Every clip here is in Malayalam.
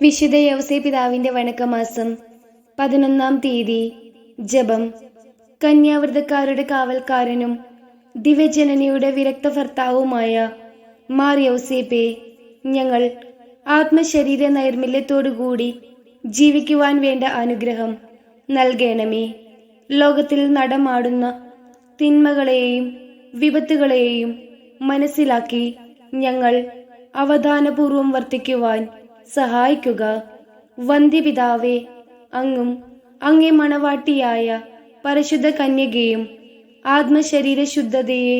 വിശുദ്ധ യവസേ പിതാവിന്റെ വണക്കമാസം പതിനൊന്നാം തീയതി ജപം. കന്യാവൃതക്കാരുടെ കാവൽക്കാരനും ദിവ്യജനനിയുടെ വിരക്ത ഭർത്താവുമായ മാർ യൗസേപ്പെ ഞങ്ങൾ ആത്മശരീര നൈർമല്യത്തോടുകൂടി ജീവിക്കുവാൻ വേണ്ട അനുഗ്രഹം നൽകണമേ. ലോകത്തിൽ നടമാടുന്ന തിന്മകളെയും വിപത്തുകളെയും മനസ്സിലാക്കി ഞങ്ങൾ അവധാനപൂർവം വർത്തിക്കുവാൻ സഹായിക്കുക. വന്ധ്യപിതാവേ അങ്ങും അങ്ങേ മണവാട്ടിയായ പരിശുദ്ധ കന്യകയും ആത്മശരീര ശുദ്ധതയെ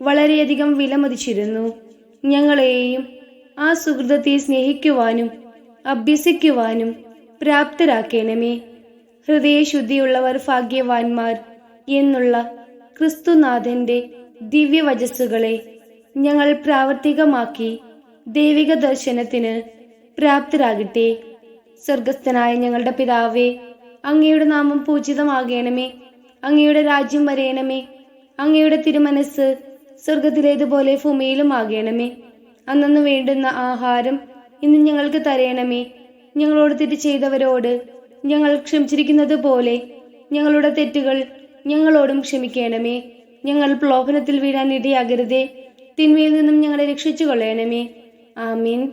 വളരെയധികം വിലമതിച്ചിരുന്നു. ഞങ്ങളെയും ആ സുഹൃതത്തെ സ്നേഹിക്കുവാനും അഭ്യസിക്കുവാനും പ്രാപ്തരാക്കണമേ. ഹൃദയശുദ്ധിയുള്ളവർ ഭാഗ്യവാന്മാർ എന്നുള്ള ക്രിസ്തുനാഥന്റെ ദിവ്യവചസ്സുകളെ ഞങ്ങൾ പ്രാവർത്തികമാക്കി ദൈവിക ദർശനത്തിന് പ്രാപ്തരാകട്ടെ. സ്വർഗസ്ഥനായ ഞങ്ങളുടെ പിതാവേ അങ്ങയുടെ നാമം പൂജിതമാകേണമേ. അങ്ങയുടെ രാജ്യം വരയണമേ അങ്ങയുടെ തിരുമനസ് സ്വർഗത്തിലേതുപോലെ ഭൂമിയിലും ആകേണമേ. അന്നു വേണ്ടുന്ന ആഹാരം ഇന്ന് ഞങ്ങൾക്ക് തരയണമേ ഞങ്ങളോട് തെറ്റ് ചെയ്തവരോട് ഞങ്ങൾ ക്ഷമിച്ചിരിക്കുന്നത് പോലെ ഞങ്ങളുടെ തെറ്റുകൾ ഞങ്ങളോടും ക്ഷമിക്കണമേ. ഞങ്ങൾ പ്ലോഭനത്തിൽ വീഴാൻ ഇടയാകരുതേ. തിന്മയിൽ നിന്നും ഞങ്ങളെ രക്ഷിച്ചു കൊള്ളണമേ ആമീൻ.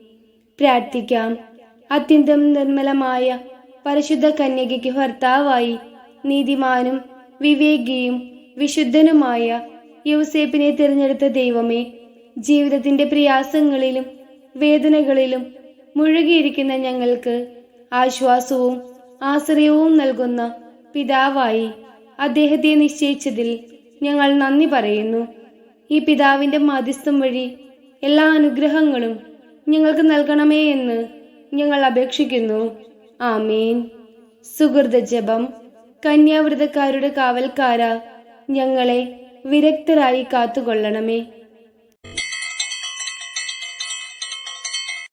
പ്രാർത്ഥിക്കാം. അത്യന്തം നിർമ്മലമായ പരിശുദ്ധ കന്യകയ്ക്ക് ഭർത്താവായി നീതിമാനും വിവേകിയും വിശുദ്ധനുമായ യൂസേപ്പിനെ തിരഞ്ഞെടുത്ത ദൈവമേ ജീവിതത്തിന്റെ പ്രയാസങ്ങളിലും വേദനകളിലും മുഴുകിയിരിക്കുന്ന ഞങ്ങൾക്ക് ആശ്വാസവും ആശ്രയവും നൽകുന്ന പിതാവായി അദ്ദേഹത്തെ നിശ്ചയിച്ചതിൽ ഞങ്ങൾ നന്ദി പറയുന്നു. ഈ പിതാവിന്റെ മാധ്യസ്ഥം വഴി എല്ലാ അനുഗ്രഹങ്ങളും ഞങ്ങൾക്ക് നൽകണമേ എന്ന് ഞങ്ങൾ അപേക്ഷിക്കുന്നു. ആമീൻ. സുഹൃത ജപം. കന്യാവ്രതക്കാരുടെ കാവൽക്കാര ഞങ്ങളെ വിരക്തരായി കാത്തുകൊള്ളണമേ.